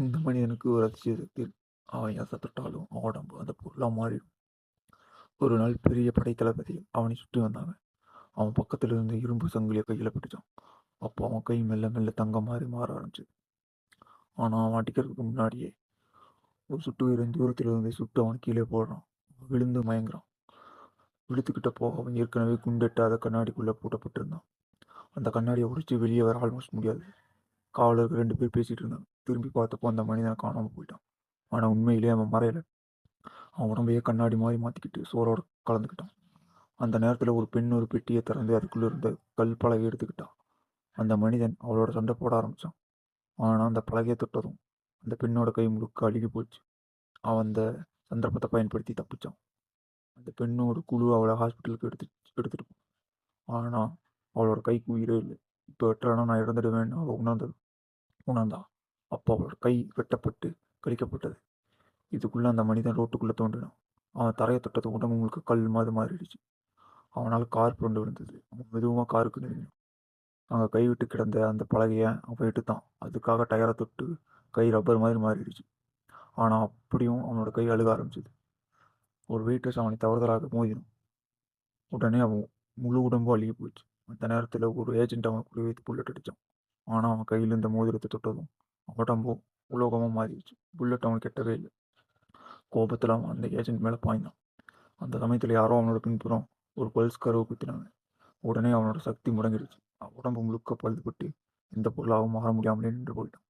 இந்த மனிதனுக்கு ஒரு அதிசய சக்தி அவன் எதை அவன் உடம்பு அந்த பொருளாக மாறிடும். ஒரு நாள் பெரிய படைத்தளபதி அவனை சுற்றி வந்தாங்க. அவன் பக்கத்தில் இருந்து இரும்பு சங்கிலியை கையில் பிடிச்சான். அப்போ அவன் கை மெல்ல மெல்ல தங்கம் மாதிரி மாற ஆரம்பிச்சது. ஆனால் அவன் அடிக்கிறதுக்கு முன்னாடியே ஒரு சுட்டு வீரன் தூரத்தில் இருந்து சுட்டு அவன் கீழே போடுறான். விழுந்து மயங்குறான். விழுத்துக்கிட்ட போக அவன் ஏற்கனவே குண்டெட்டாத கண்ணாடிக்குள்ளே பூட்டப்பட்டிருந்தான். அந்த கண்ணாடியை உடைச்சி வெளியே வர ஆல்மோஸ்ட் முடியாது. காவலர்கள் ரெண்டு பேர் பேசிகிட்டு இருந்தாங்க. திரும்பி பார்த்தப்போ அந்த மனிதனை காணாமல் போயிட்டான். ஆனால் உண்மையிலேயே அவன் மறையலை அவன் உடம்பையே கண்ணாடி மாதிரி மாற்றிக்கிட்டு சோறோட கலந்துக்கிட்டான். அந்த நேரத்தில் ஒரு பெண் ஒரு பெட்டியை திறந்து அதுக்குள்ளே இருந்த கல் பலகை எடுத்துக்கிட்டான் அந்த மனிதன் அவளோட சண்டை போட ஆரம்பித்தான் ஆனால் அந்த பலகையை தொட்டதும் அந்த பெண்ணோட கை முழுக்க அழுகி போச்சு. அவன் அந்த சந்தர்ப்பத்தை பயன்படுத்தி தப்பிச்சான். அந்த பெண்ணோட குழு அவளை ஹாஸ்பிட்டலுக்கு எடுத்து எடுத்துட்டு ஆனால் அவளோட கைக்கு உயிரே இல்லை. இப்போ வெட்டலைன்னா நான் இறந்துடுவேன்னு அவள் உணர்ந்தது உணர்ந்தான் அப்போ கை வெட்டப்பட்டு கழிக்கப்பட்டது. இதுக்குள்ளே அந்த மனிதன் ரோட்டுக்குள்ளே தோன்றினான். அவன் தரையை தொட்டது உடம்பு உங்களுக்கு கல் மாதிரி மாறிடுச்சு. அவனால் கார் புரண்டு விழுந்தது. அவன் மெதுவாக காருக்கு நெருங்கினான். அங்கே கைவிட்டு கிடந்த அந்த பலகையை அவன் எடுத்தான். அதுக்காக டயரை தொட்டு கை ரப்பர் மாதிரி மாறிடுச்சு. ஆனால் அப்படியும் அவனோட கை அழுக ஆரம்பிச்சது. ஒரு வெயிட்ரஸ் அவனை தவறுதலாக மோதினான். உடனே அவன் முழு உடம்பும் அழுகி போச்சு. அந்த நேரத்தில் ஒரு ஏஜென்ட் அவன் குறி வைத்து புல்லட் அடித்தான் ஆனால் அவன் கையில் இந்த மோதிரத்தை தொட்டதும் உடம்பும் உலோகமும் மாறிடுச்சு. புல்லட் அவனுக்கு கெட்டவே இல்லை. கோபத்தில் அவன் அந்த ஏஜென்ட் மேலே பாய்ந்தான். அந்த சமயத்தில் யாரோ அவனோட பின்புறம் ஒரு பல்ஸ் கருவை குத்தினாங்க. உடனே அவனோட சக்தி முடங்கிடுச்சு. அவன் உடம்பு முழுக்க பழுதுபட்டு எந்த பொருளாகவும் மாற முடியாமலே நின்று போயிட்டான்.